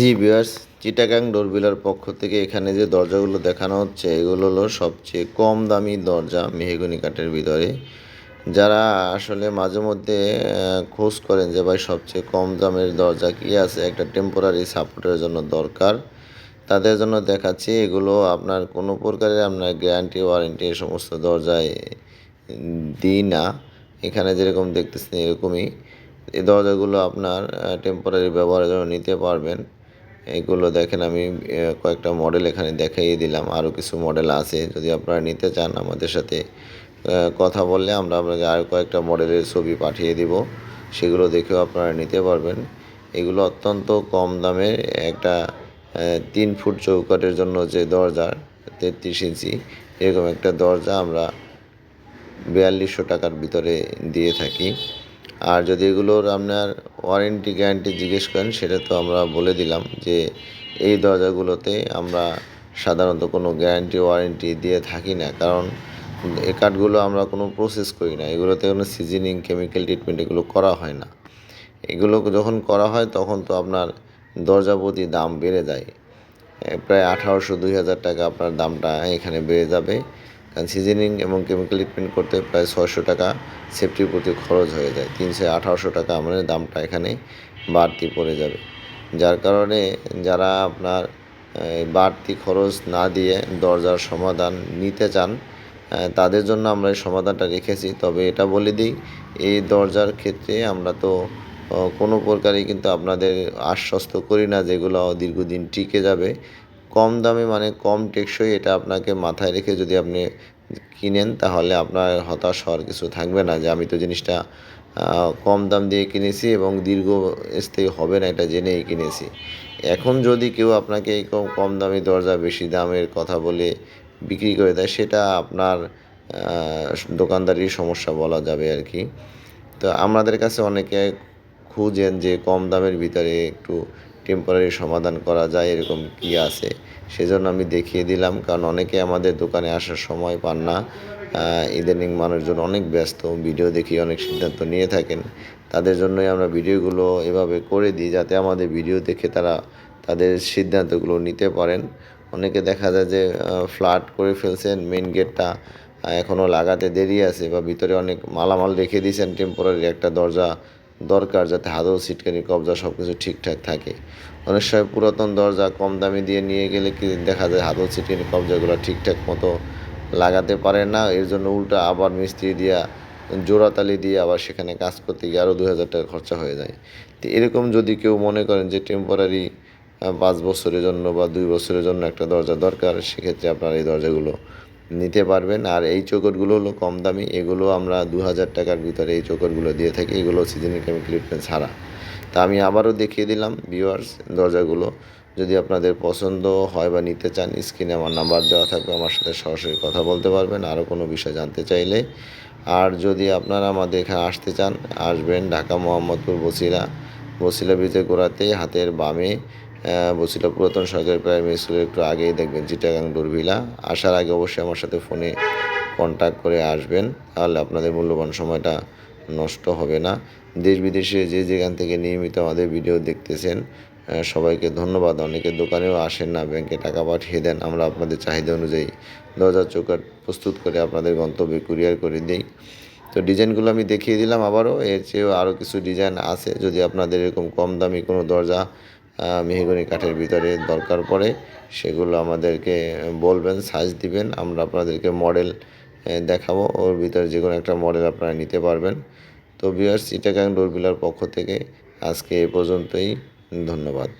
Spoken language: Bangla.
জি ভিউয়ার্স, চিটাগাং ডোরবিলার পক্ষ থেকে এখানে যে দরজাগুলো দেখানো হচ্ছে, এগুলো হলো সবচেয়ে কম দামি দরজা মেহগনি কাঠের ভিতরে। যারা আসলে মাঝে মধ্যে খোঁজ করেন যে ভাই সবচেয়ে কম দামের দরজা কি আছে, একটা টেম্পোরারি সাপোর্টের জন্য দরকার। তাদের জন্য দেখাচ্ছি, এগুলো আপনার কোনো প্রকারের আপনার গ্যারান্টি ওয়ারেন্টি এ সমস্ত দরজায় দিই না। এখানে যেরকম দেখতেছেন এরকমই। এই দরজাগুলো আপনার টেম্পোরারি ব্যবহারের জন্য নিতে পারবেন। এগুলো দেখেন, আমি কয়েকটা মডেল এখানে দেখাইয়ে দিলাম। আরও কিছু মডেল আছে। যদি আপনারা নিতে চান আমাদের সাথে কথা বললে আমরা আপনাকে আরও কয়েকটা মডেলের ছবি পাঠিয়ে দিব। সেগুলো দেখেও আপনারা নিতে পারবেন। এগুলো অত্যন্ত কম দামের একটা তিন ফুট চৌকাটের জন্য যে দরজা, তেত্রিশ ইঞ্চি, এরকম একটা দরজা আমরা বিয়াল্লিশশো টাকার ভিতরে দিয়ে থাকি। আর যদি এগুলোর আপনার ওয়ারেন্টি গ্যারান্টি জিজ্ঞেস করেন, সেটা তো আমরা বলে দিলাম যে এই দরজাগুলোতে আমরা সাধারণত কোনো গ্যারান্টি ওয়ারেন্টি দিয়ে থাকি না। কারণ এ কাঠগুলো আমরা কোনো প্রসেস করি না। এগুলোতে কোনো সিজনিং কেমিক্যাল ট্রিটমেন্ট এগুলো করা হয় না। এগুলো যখন করা হয়, তখন তো আপনার দরজা প্রতি দাম বেড়ে যায়। প্রায় আঠারোশো, দুই হাজার টাকা আপনার দামটা এখানে বেড়ে যাবে। কারণ সিজনিং এবং কেমিক্যাল ট্রিটমেন্ট করতে প্রায় ছয়শো টাকা সেফটির প্রতি খরচ হয়ে যায়। তিনশো আঠারোশো টাকা আমাদের দামটা এখানে বাড়তি পড়ে যাবে। যার কারণে যারা আপনার বাড়তি খরচ না দিয়ে দরজার সমাধান নিতে চান তাদের জন্য আমরা এই সমাধানটা রেখেছি। তবে এটা বলে দিই, এই দরজার ক্ষেত্রে আমরা তো কোনো প্রকারই কিন্তু আপনাদের আশ্বস্ত করি না যেগুলো দীর্ঘদিন টিকে যাবে। কম দামে মানে কম টেকসই এটা আপনাকে মাথায় রেখে যদি আপনি কিনেন, তাহলে আপনার হতাশ হওয়ার কিছু থাকবে না। যে আমি তো জিনিসটা কম দাম দিয়ে কিনেছি এবং দীর্ঘস্থায়ী হবে না এটা জেনেই কিনেছি। এখন যদি কেউ আপনাকে এই কম কম দামি দরজা বেশি দামের কথা বলে বিক্রি করে দেয়, সেটা আপনার দোকানদারির সমস্যা বলা যাবে আর কি। তো আমাদের কাছে অনেকে খুঁজেন যে কম দামের ভিতরে একটু টেম্পোরারি সমাধান করা যায়, এরকম কি আছে? সেজন্য আমি দেখিয়ে দিলাম, কারণ অনেকে আমাদের দোকানে আসার সময় পান না। ইদানিং মানুষজন অনেক ব্যস্ত, ভিডিও দেখি অনেক সিদ্ধান্ত নিয়ে থাকেন। তাদের জন্যই আমরা ভিডিওগুলো এভাবে করে দিই, যাতে আমাদের ভিডিও দেখে তারা তাদের সিদ্ধান্তগুলো নিতে পারেন। অনেকে দেখা যায় যে ফ্ল্যাট করে ফেলছেন মেন গেটটা এখনও লাগাতে দেরি আছে বা ভিতরে অনেক মালামাল রেখে দিয়েছেন টেম্পোরারি একটা দরজা দরকার যাতে হাদল সিটকানি কবজা সব কিছু ঠিকঠাক থাকে। অনেক সময় পুরাতন দরজা কম দামি দিয়ে নিয়ে গেলে কি দেখা যায় হাদল সিটকানি কবজাগুলো ঠিকঠাক মতো লাগাতে পারে না। এর জন্য উল্টা আবার মিস্ত্রি দিয়া জোড়াতালি দিয়ে আবার সেখানে কাজ করতে গিয়ে আরও দু হাজার টাকা খরচা হয়ে যায়। তো এরকম যদি কেউ মনে করেন যে টেম্পোরারি পাঁচ বছরের জন্য বা দুই বছরের জন্য একটা দরজা দরকার, সেক্ষেত্রে আপনার এই দরজাগুলো নিতে পারবেন। আর এই চৌকটগুলো হলো কম দামি। এগুলো আমরা দু হাজার টাকার ভিতরে এই চৌকটগুলো দিয়ে থাকি। এগুলো সিজনাল কেমিক্যাল ট্রিটমেন্ট ছাড়া। তা আমি আবারও দেখিয়ে দিলাম ভিউয়ার্স দরজাগুলো। যদি আপনাদের পছন্দ হয় বা নিতে চান স্ক্রিনে আমার নাম্বার দেওয়া থাকবে। আমার সাথে সরাসরি কথা বলতে পারবেন। আরও কোনো বিষয় জানতে চাইলে। আর যদি আপনারা আমাদের এখানে আসতে চান, আসবেন ঢাকা মোহাম্মদপুর বসিরা। বসিলা ব্রিজের গোড়াতে হাতের বামে। বসিলা পুরাতন সরকারি প্রাইমারি স্কুলের একটু আগেই দেখবেন চিটাগাং ডোরভিলা আসার আগে অবশ্যই আমার সাথে ফোনে কন্ট্যাক্ট করে আসবেন, তাহলে আপনাদের মূল্যবান সময়টা নষ্ট হবে না। দেশ বিদেশে যে যেখান থেকে নিয়মিত আমাদের ভিডিও দেখতেছেন সবাইকে ধন্যবাদ। অনেকে দোকানেও আসেন না, ব্যাংকে টাকা পাঠিয়ে দেন। আমরা আপনাদের চাহিদা অনুযায়ী দরজার চৌকাট প্রস্তুত করে আপনাদের গন্তব্যে কুরিয়ার করে দিই। তো ডিজাইনগুলো আমি দেখিয়ে দিলাম আবারও। এর চেয়েও আরও কিছু ডিজাইন আছে। যদি আপনাদের এরকম কম দামি কোনো দরজা মেহগনি কাঠের ভিতরে দরকার পড়ে, সেগুলো আমাদেরকে বলবেন সাইজ দিবেন। আমরা আপনাদেরকে মডেল দেখাবো। ওর ভিতরে যে কোনো একটা মডেল আপনারা নিতে পারবেন। তো বিয়ার্স সিটাগাং ডোরবিলার পক্ষ থেকে আজকে এ পর্যন্তই। ধন্যবাদ।